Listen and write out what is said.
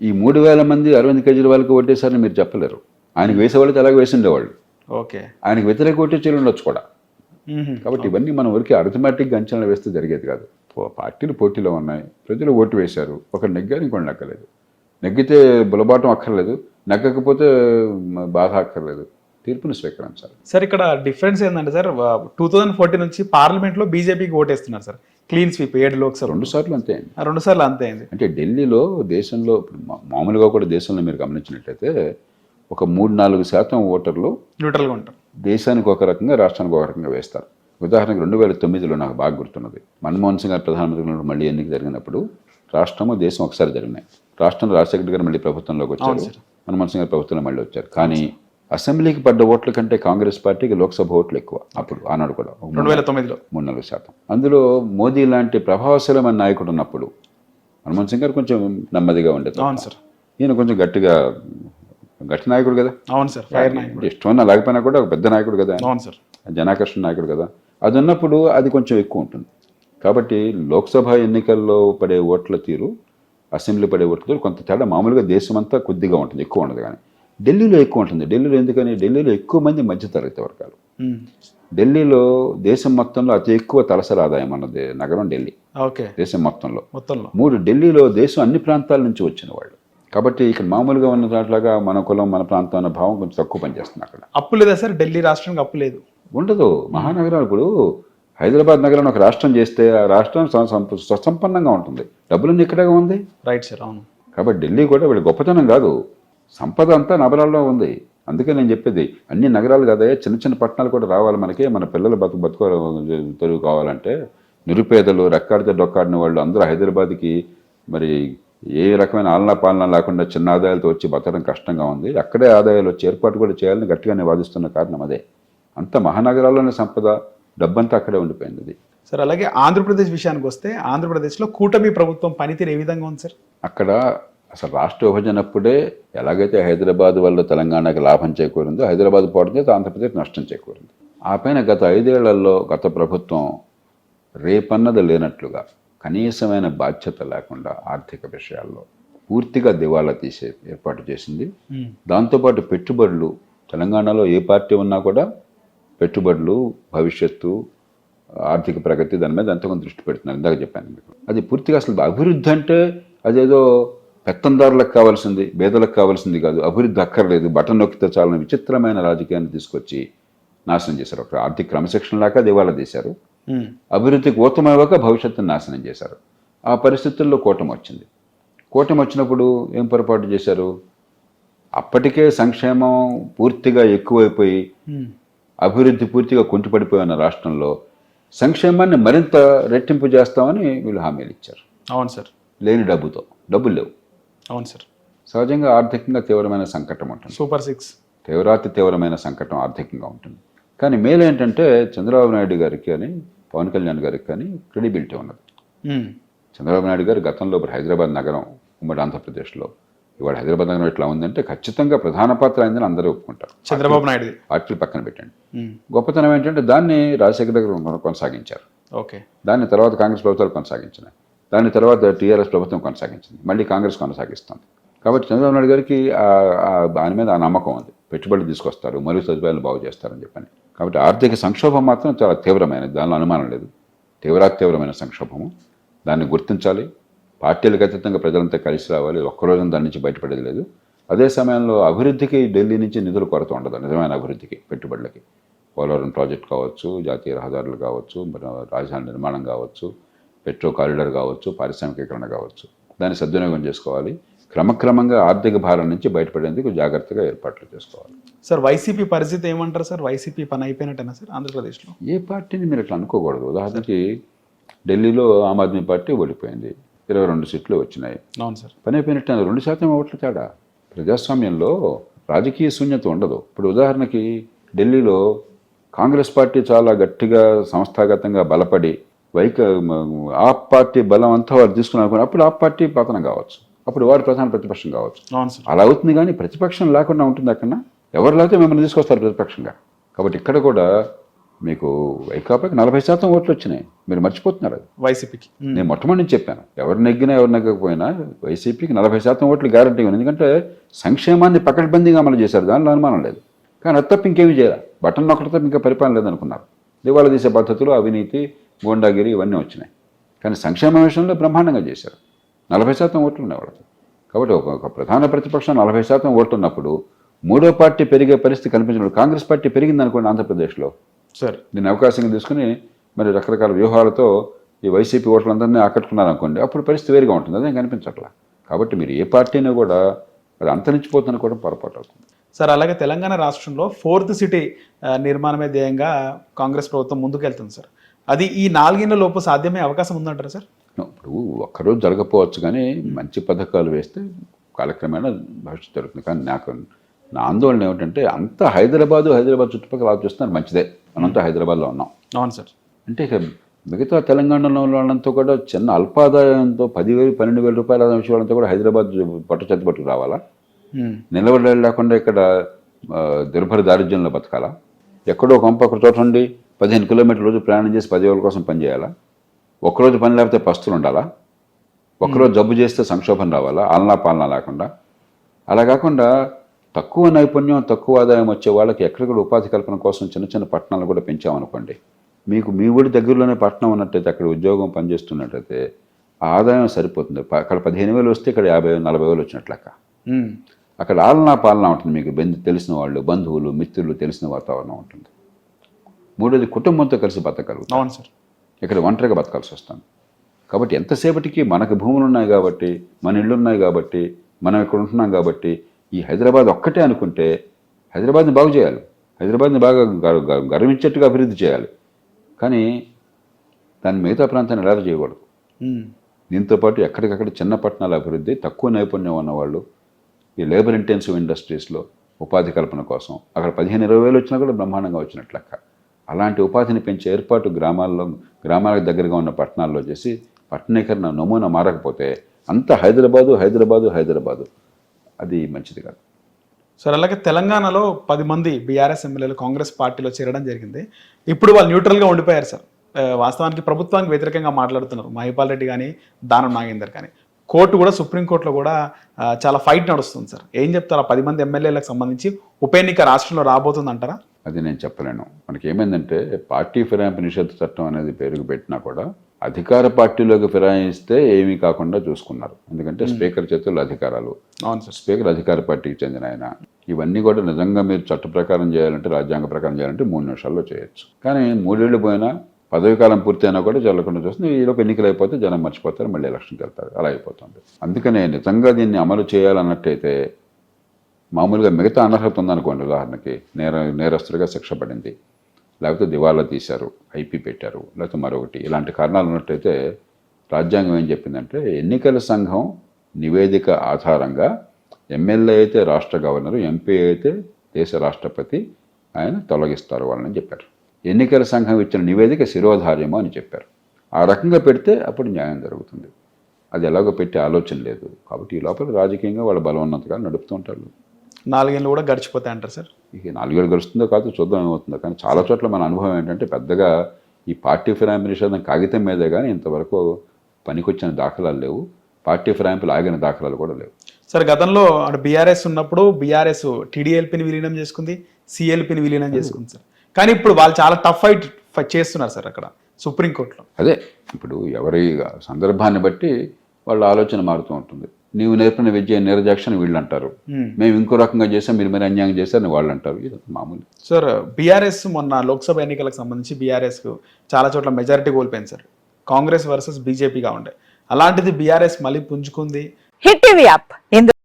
ఈ మూడు వేల మంది అరవింద్ కేజ్రీవాల్కి ఓటేశారని మీరు చెప్పలేరు. ఆయనకి వేసేవాళ్ళకి అలాగే వేసిండేవాళ్ళు ఓకే. ఆయనకి వ్యతిరేక ఓటే చేయలు ఉండొచ్చు కూడా. కాబట్టి ఇవన్నీ మనం ఊరికి అర్థమెటిక్గా అంచనా వేస్తే జరిగేది కాదు. పార్టీలు పోటీలో ఉన్నాయి. ప్రజలు ఓటు వేశారు. ఒకరు నెగ్గారు ఇంకోటి నెగ్గలేదు. నెగ్గితే బులబాటం అక్కర్లేదు. నెగ్గకపోతే బాధ అక్కర్లేదు. తీర్పును స్వీకరించాలి. సార్ ఇక్కడ డిఫరెన్స్ ఏంటంటే సార్ టూ థౌజండ్ ఫోర్టీన్ నుంచి పార్లమెంట్లో బీజేపీకి ఓటేస్తున్నారు సార్. క్లీన్ స్వీప్ ఏడు లోక్సభ. రెండు సార్లు అంతే అయింది రెండు సార్లు అంతే అయింది అంటే ఢిల్లీలో దేశంలో మామూలుగా కూడా దేశంలో మీరు గమనించినట్లయితే ఒక మూడు నాలుగు శాతం ఓటర్లు న్యూట్రల్గా ఉంటారు. దేశానికి ఒక రకంగా రాష్ట్రానికి ఒక రకంగా వేస్తారు. ఉదాహరణకు రెండు వేల తొమ్మిదిలో నాకు బాగా గుర్తున్నది. మన్మోహన్ సింగ్ గారు ప్రధానమంత్రి మళ్ళీ ఎన్నిక జరిగినప్పుడు రాష్ట్రము దేశం ఒకసారి జరిగినాయి. రాష్ట్రంలో రాజశేఖర్ గారు మళ్ళీ ప్రభుత్వంలోకి వచ్చారు. మన్మోహన్ సింగ్ గారు ప్రభుత్వంలో మళ్ళీ వచ్చారు. కానీ అసెంబ్లీకి పడ్డ ఓట్ల కంటే కాంగ్రెస్ పార్టీకి లోక్సభ ఓట్లు ఎక్కువ అప్పుడు ఆనాడు కూడా. రెండు వేల తొమ్మిదిలో. మూడు నాలుగు శాతం. అందులో మోదీ లాంటి ప్రభావశీలమైన నాయకుడు ఉన్నప్పుడు మన్మోహన్ సింగ్ గారు కొంచెం నెమ్మదిగా ఉండేది అవును సార్. ఈయన కొంచెం గట్టిగా గట్టి నాయకుడు కదా. అవును సార్ ఫైర్ నాయక్ అంటే ఇష్టం ఉన్నా లేకపోయినా కూడా ఒక పెద్ద నాయకుడు కదా. అవును సార్. జనాకర్షణ నాయకుడు కదా. అది ఉన్నప్పుడు అది కొంచెం ఎక్కువ ఉంటుంది. కాబట్టి లోక్సభ ఎన్నికల్లో పడే ఓట్ల తీరు అసెంబ్లీ పడే ఓట్ల తీరు కొంత తేడా మామూలుగా దేశమంతా కొద్దిగా ఉంటుంది ఎక్కువ ఉండదు కానీ. ఢిల్లీలో ఎక్కువ ఉంటుంది. ఢిల్లీలో ఎందుకని? ఢిల్లీలో ఎక్కువ మంది మధ్యతరగతి వర్గాలు. ఢిల్లీలో దేశం మొత్తంలో అతి ఎక్కువ తలసరి ఆదాయం అన్నది నగరం ఢిల్లీ. ఓకే. దేశం మొత్తంలో. మొత్తంలో. మూడు ఢిల్లీలో దేశం అన్ని ప్రాంతాల నుంచి వచ్చిన వాళ్ళు. కాబట్టి ఇక్కడ మామూలుగా ఉన్న దాంట్లాగా మన కులం మన ప్రాంతం అన్న భావం కొంచెం తక్కువ పనిచేస్తుంది అక్కడ. అప్పు లేదా సార్? ఢిల్లీ రాష్ట్రానికి అప్పు లేదు. ఉండదు. మహానగరాలు ఇప్పుడు హైదరాబాద్ నగరాన్ని ఒక రాష్ట్రం చేస్తే ఆ రాష్ట్రం స్వసంపన్నంగా ఉంటుంది. డబ్బులన్నీ ఇక్కడే ఉంది. రైట్ సార్ అవును. కాబట్టి ఢిల్లీ కూడా వీళ్ళ గొప్పతనం కాదు. సంపద అంతా నగరాల్లో ఉంది. అందుకే నేను చెప్పేది అన్ని నగరాలు కాదయ్యా చిన్న చిన్న పట్టణాలు కూడా రావాలి మనకి. మన పిల్లలు బతుకు బతుకు తెలుగు కావాలంటే. నిరుపేదలు రెక్కాడితే డొక్కాడిన వాళ్ళు అందరూ హైదరాబాద్కి మరి ఏ రకమైన ఆలనా పాలన లేకుండా చిన్న ఆదాయాలతో వచ్చి బతకడం కష్టంగా ఉంది. అక్కడే ఆదాయాలు వచ్చి ఏర్పాటు కూడా చేయాలని గట్టిగా నేను వాదిస్తున్న కారణం అదే. అంత మహానగరాల్లోని సంపద డబ్బంతా అక్కడే ఉండిపోయింది అది. సార్ అలాగే ఆంధ్రప్రదేశ్ విషయానికి వస్తే ఆంధ్రప్రదేశ్లో కూటమి ప్రభుత్వం పనితీరు ఏ విధంగా ఉంది సార్? అక్కడ అసలు రాష్ట్ర విభజన అప్పుడే ఎలాగైతే హైదరాబాద్ వల్ల తెలంగాణకి లాభం చేకూరిందో హైదరాబాద్ పోవడం చేత ఆంధ్రప్రదేశ్ నష్టం చేకూరింది. ఆ పైన గత ఐదేళ్ళలో గత ప్రభుత్వం రేపన్నది లేనట్లుగా కనీసమైన బాధ్యత లేకుండా ఆర్థిక విషయాల్లో పూర్తిగా దివాలా తీసే ఏర్పాటు చేసింది. దాంతోపాటు పెట్టుబడులు తెలంగాణలో ఏ పార్టీ ఉన్నా కూడా పెట్టుబడులు భవిష్యత్తు ఆర్థిక ప్రగతి దాని మీద ఎంతో కొంత దృష్టి పెడుతున్నారు. ఇందాక చెప్పాను మీకు. అది పూర్తిగా అసలు అభివృద్ధి అంటే అదేదో పెత్తందారులకు కావాల్సింది పేదలకు కావాల్సింది కాదు అభివృద్ధి అక్కర్లేదు బటన్ నొక్కితే చాలని విచిత్రమైన రాజకీయాన్ని తీసుకొచ్చి నాశనం చేశారు. ఒక ఆర్థిక క్రమశిక్షణ లేక దివాలా తీశారు. అభివృద్ధికి ఊతమవ్వక భవిష్యత్తును నాశనం చేశారు. ఆ పరిస్థితుల్లో కూటమి వచ్చింది. కూటమి వచ్చినప్పుడు ఏం పొరపాటు చేశారు? అప్పటికే సంక్షేమం పూర్తిగా ఎక్కువైపోయి. అభివృద్ధి పూర్తిగా కుంటుపడిపోయిన రాష్ట్రంలో సంక్షేమాన్ని మరింత రెట్టింపు చేస్తామని వీళ్ళు హామీలు ఇచ్చారు. అవును సార్. లేని డబ్బుతో. డబ్బులు లేవు. అవును సార్. సహజంగా ఆర్థికంగా తీవ్రమైన సంకటం ఉంటుంది. Super six. తీవ్రాతి తీవ్రమైన సంకటం ఆర్థికంగా ఉంటుంది. కానీ మేలు ఏంటంటే చంద్రబాబు నాయుడు గారికి అని పవన్ కళ్యాణ్ గారికి కానీ క్రెడిబిలిటీ ఉన్నది. చంద్రబాబు నాయుడు గారు గతంలో ఇప్పుడు హైదరాబాద్ నగరం ఉమ్మడి ఆంధ్రప్రదేశ్లో ఇవాళ హైదరాబాద్ నగరం ఎట్లా ఉందంటే ఖచ్చితంగా ప్రధాన పాత్ర అయిందని అందరూ ఒప్పుకుంటారు. చంద్రబాబు నాయుడుది. పార్టీలు పక్కన పెట్టండి. గొప్పతనం ఏంటంటే దాన్ని రాజశేఖర దగ్గర కొనసాగించారు. ఓకే. దాన్ని తర్వాత కాంగ్రెస్ ప్రభుత్వాలు కొనసాగించినాయి. దాని తర్వాత టీఆర్ఎస్ ప్రభుత్వం కొనసాగించింది. మళ్ళీ కాంగ్రెస్ కొనసాగిస్తుంది. కాబట్టి చంద్రబాబు నాయుడు గారికి దాని మీద ఆ నమ్మకం ఉంది. పెట్టుబడులు తీసుకొస్తారు మరియు సదుపాయాలు బాగు చేస్తారని చెప్పని. కాబట్టి ఆర్థిక సంక్షోభం మాత్రం చాలా తీవ్రమైనది. దానిలో అనుమానం లేదు. తీవ్రాతీవ్రమైన సంక్షోభము. దాన్ని గుర్తించాలి. పార్టీలకు అతీతంగా ప్రజలంతా కలిసి రావాలి. ఒక్కరోజు దాని నుంచి బయటపడేది లేదు. అదే సమయంలో అభివృద్ధికి ఢిల్లీ నుంచి నిధులు కొరత ఉండదు. నిజమైన అభివృద్ధికి పెట్టుబడులకి. పోలవరం ప్రాజెక్ట్ కావచ్చు జాతీయ రహదారులు కావచ్చు రాజధాని నిర్మాణం కావచ్చు పెట్రో కారిడార్ కావచ్చు పారిశ్రామికీకరణ కావచ్చు. దాన్ని సద్వినియోగం చేసుకోవాలి. క్రమక్రమంగా ఆర్థిక భారం నుంచి బయటపడేందుకు జాగ్రత్తగా ఏర్పాట్లు చేసుకోవాలి. సార్ వైసీపీ పరిస్థితి ఏమంటారు సార్? వైసీపీ పని అయిపోయినట్టేనా సార్ ఆంధ్రప్రదేశ్లో? ఏ పార్టీని మీరు అట్లా అనుకోకూడదు. ఉదాహరణకి ఢిల్లీలో ఆమ్ ఆద్మీ పార్టీ ఓడిపోయింది. ఇరవై రెండు సీట్లు వచ్చినాయి. అవును సార్. పని అయిపోయినట్టు రెండు శాతం ఓట్ల తేడా. ప్రజాస్వామ్యంలో రాజకీయ శూన్యత ఉండదు. ఇప్పుడు ఉదాహరణకి ఢిల్లీలో కాంగ్రెస్ పార్టీ చాలా గట్టిగా సంస్థాగతంగా బలపడి వైక ఆ పార్టీ బలం అంతా వారు తీసుకున్నారు అప్పుడు ఆ పార్టీ పతనం కావచ్చు. అప్పుడు వారు ప్రధాన ప్రతిపక్షం కావచ్చు. అలా అవుతుంది కానీ ప్రతిపక్షం లేకుండా ఉంటుంది అక్కడ ఎవరు లేకపోతే మిమ్మల్ని తీసుకొస్తారు ప్రతిపక్షంగా? కాబట్టి ఇక్కడ కూడా మీకు వైకాపాకి నలభై శాతం ఓట్లు వచ్చినాయి. మీరు మర్చిపోతున్నారు అది. వైసీపీకి. నేను మొట్టమొదటి నుంచి చెప్పాను. ఎవరు నెగ్గినా ఎవరు నెగ్గకపోయినా వైసీపీకి నలభై శాతం ఓట్లు గ్యారంటీ ఉంది. ఎందుకంటే సంక్షేమాన్ని పకడ్బందీగా అమలు చేశారు. దానిలో అనుమానం లేదు. కానీ అది తప్ప ఇంకేమీ చేయాలి. బటన్ ఒకటి తప్ప ఇంకా పరిపాలన లేదనుకున్నారు. దివాళా తీసే పద్ధతులు అవినీతి గోండాగిరి ఇవన్నీ వచ్చినాయి. కానీ సంక్షేమ విషయంలో బ్రహ్మాండంగా చేశారు. నలభై శాతం ఓట్లు ఉన్నాయి వాళ్ళకి కాబట్టి ఒక ప్రధాన ప్రతిపక్షం నలభై శాతం ఓట్లు ఉన్నప్పుడు మూడో పార్టీ పెరిగే పరిస్థితి కనిపించినప్పుడు కాంగ్రెస్ పార్టీ పెరిగింది అనుకోండి ఆంధ్రప్రదేశ్లో. సార్ దీన్ని అవకాశంగా తీసుకుని మరి రకరకాల వ్యూహాలతో ఈ వైసీపీ ఓట్లందరినీ ఆకట్టుకున్నారు అనుకోండి అప్పుడు పరిస్థితి వేరుగా ఉంటుంది. అదేం కనిపించట్లా. కాబట్టి మీరు ఏ పార్టీని కూడా అది అంతరించిపోతుందని కూడా పొరపాటు అవుతుంది. సార్ అలాగే తెలంగాణ రాష్ట్రంలో ఫోర్త్ సిటీ నిర్మాణమే ధ్యేయంగా కాంగ్రెస్ ప్రభుత్వం ముందుకెళ్తుంది సార్ అది ఈ నాలుగేళ్ళ లోపు సాధ్యమే అవకాశం ఉందంటారా సార్? ఇప్పుడు ఒక్కరోజు జరగకపోవచ్చు కానీ మంచి పథకాలు వేస్తే కాలక్రమేణా భవిష్యత్తు జరుగుతుంది. కానీ నాకు నా ఆందోళన ఏమిటంటే అంత హైదరాబాదు హైదరాబాద్ చుట్టుపక్కల ఆలోచిస్తున్నారు మంచిదే. మనంతా హైదరాబాద్లో ఉన్నాం. అవును సార్. అంటే ఇక మిగతా తెలంగాణలో వాళ్ళంతా కూడా చిన్న అల్పాదాయంతో పదివేలు పన్నెండు వేల రూపాయల వాళ్ళంతా కూడా హైదరాబాద్ పట్టు చెత్త పట్టుకు రావాలా? ఉమ్. నిలబడి లేకుండా ఇక్కడ దుర్భర దారిద్ర్యంలో బతకాలా? ఎక్కడో కొంప ఒక చోట ఉండి పదిహేను కిలోమీటర్ల రోజు ప్రయాణం చేసి పదివేల కోసం పనిచేయాలా ఒక్కరోజు పని లేకపోతే పస్తులు ఉండాలా? ఒక్కరోజు జబ్బు చేస్తే సంక్షోభం రావాలా? ఆలనా పాలన లేకుండా? అలా కాకుండా తక్కువ నైపుణ్యం తక్కువ ఆదాయం వచ్చే వాళ్ళకి ఎక్కడిక్కడ ఉపాధి కల్పన కోసం చిన్న చిన్న పట్టణాలు కూడా పెంచామనుకోండి. మీకు మీ ఊడి దగ్గరలోనే పట్టణం ఉన్నట్టయితే అక్కడ ఉద్యోగం పనిచేస్తున్నట్టయితే ఆదాయం సరిపోతుంది. అక్కడ పదిహేను వేలు వస్తే ఇక్కడ యాభై వేలు నలభై వేలు వచ్చినట్లు లెక్క. ఉమ్. అక్కడ ఆలనా పాలన ఉంటుంది మీకు బంధు తెలిసిన వాళ్ళు బంధువులు మిత్రులు తెలిసిన వాతావరణం ఉంటుంది. మూడోది కుటుంబంతో కలిసి బతకగలుగుతాం. అవును సార్. ఇక్కడ ఒంటరిగా బతకాల్సి వస్తుంది. కాబట్టి ఎంతసేపటికి మనకు భూములు ఉన్నాయి కాబట్టి మన ఇళ్ళు ఉన్నాయి కాబట్టి మనం ఇక్కడ ఉంటున్నాం కాబట్టి ఈ హైదరాబాద్ ఒక్కటే అనుకుంటే హైదరాబాద్ని బాగు చేయాలి. హైదరాబాద్ని బాగా గర్వించేట్టుగా అభివృద్ధి చేయాలి. కానీ దాన్ని మిగతా ప్రాంతాన్ని ఎలా చేయకూడదు? ఉమ్. దీంతో పాటు ఎక్కడికక్కడ చిన్న పట్టణాల అభివృద్ధి తక్కువ నైపుణ్యం ఉన్నవాళ్ళు ఈ లేబర్ ఇంటెన్సివ్ ఇండస్ట్రీస్లో ఉపాధి కల్పన కోసం అక్కడ పదిహేను ఇరవై వేలు వచ్చినా కూడా బ్రహ్మాండంగా వచ్చినట్లు లెక్క. అలాంటి ఉపాధిని పెంచే ఏర్పాటు గ్రామాల్లో గ్రామాలకు దగ్గరగా ఉన్న పట్టణాల్లో చేసి పట్టణీకరణ నమూనా మారకపోతే అంత హైదరాబాదు హైదరాబాదు హైదరాబాదు. అది మంచిది కాదు. సార్ అలాగే తెలంగాణలో పది మంది బీఆర్ఎస్ ఎమ్మెల్యేలు కాంగ్రెస్ పార్టీలో చేరడం జరిగింది. ఇప్పుడు వాళ్ళు న్యూట్రల్గా ఉండిపోయారు సార్. వాస్తవానికి ప్రభుత్వానికి వ్యతిరేకంగా మాట్లాడుతున్నారు. మహిపాల్ రెడ్డి కానీ దానం నాగేందర్ కానీ. కోర్టు కూడా సుప్రీంకోర్టులో కూడా చాలా ఫైట్ నడుస్తుంది సార్. ఏం చెప్తారు? ఆ పది మంది ఎమ్మెల్యేలకు సంబంధించి ఉప ఎన్నిక రాష్ట్రంలో రాబోతుంది అంటారా అది నేను చెప్పలేను. మనకి ఏమైందంటే పార్టీ ఫిరాయింపు నిషేధ చట్టం అనేది పేరుకు పెట్టినా కూడా అధికార పార్టీలోకి ఫిరాయిస్తే ఏమీ కాకుండా చూసుకున్నారు. ఎందుకంటే స్పీకర్ చేతుల్లో అధికారాలు. స్పీకర్ అధికార పార్టీకి చెందిన ఆయన. ఇవన్నీ కూడా నిజంగా మీరు చట్ట ప్రకారం చేయాలంటే రాజ్యాంగ ప్రకారం చేయాలంటే మూడు నిమిషాల్లో చేయొచ్చు. కానీ మూడేళ్ళు పోయినా పదవి కాలం పూర్తయినా కూడా జరగకుండా చూస్తుంది ఈలోపు ఎన్నికలు అయిపోతే జనం మర్చిపోతారు మళ్ళీ ఎలక్షన్కి వెళ్తారు. అలా అయిపోతుంది. అందుకనే నిజంగా దీన్ని అమలు చేయాలన్నట్టయితే మామూలుగా మిగతా అనర్హత ఉందనుకోండి ఉదాహరణకి నేర నేరస్తులుగా శిక్ష పడింది లేకపోతే దివాలా తీశారు ఐపీ పెట్టారు లేకపోతే మరొకటి. ఇలాంటి కారణాలు ఉన్నట్టయితే రాజ్యాంగం ఏం చెప్పిందంటే ఎన్నికల సంఘం నివేదిక ఆధారంగా ఎమ్మెల్యే అయితే రాష్ట్ర గవర్నరు ఎంపీ అయితే దేశ రాష్ట్రపతి ఆయన తొలగిస్తారు వాళ్ళని చెప్పారు. ఎన్నికల సంఘం ఇచ్చిన నివేదిక శిరోధార్యము అని చెప్పారు. ఆ రకంగా పెడితే అప్పుడు న్యాయం జరుగుతుంది. అది ఎలాగో పెట్టే ఆలోచన లేదు. కాబట్టి ఈ లోపల రాజకీయంగా వాళ్ళ బలం నడుపుతుంటారు నడుపుతూ ఉంటారు. నాలుగేళ్ళు కూడా గడిచిపోతాయి అంటారు సార్? ఇక నాలుగేళ్ళు గడుస్తుందో కాదు చూద్దాం ఏమవుతుందో. కానీ చాలా చోట్ల మన అనుభవం ఏంటంటే పెద్దగా ఈ పార్టీ ఫిరాయింపు నిషేధం కాగితం మీదే కానీ ఇంతవరకు పనికొచ్చిన దాఖలాలు లేవు. పార్టీ ఫిరాయింపులు ఆగిన దాఖలాలు కూడా లేవు. సార్ గతంలో అటు బీఆర్ఎస్ ఉన్నప్పుడు బీఆర్ఎస్ టీడీఎల్పీని విలీనం చేసుకుంది సిఎల్పిని విలీనం చేసుకుంది సార్. కానీ ఇప్పుడు వాళ్ళు చాలా టఫ్ ఫైట్ చేస్తున్నారు సార్ అక్కడ సుప్రీంకోర్టులో. అదే ఇప్పుడు ఎవరి సందర్భాన్ని బట్టి వాళ్ళ ఆలోచన మారుతూ ఉంటుంది. నీవు నేర్పిన విద్య నిర్జాక్షణ వీళ్ళు అంటారు Hmm. మేము ఇంకో రకంగా చేసాం మీరు మరి అన్యాయం చేశారని వాళ్ళు అంటారు ఇది మామూలు. సార్ బీఆర్ఎస్ మొన్న లోక్సభ ఎన్నికలకు సంబంధించి బీఆర్ఎస్ చాలా చోట్ల మెజారిటీ కోల్పోయింది సార్ కాంగ్రెస్ వర్సెస్ బీజేపీగా ఉండే. అలాంటిది బీఆర్ఎస్ మళ్ళీ పుంజుకుంది? Hit TV app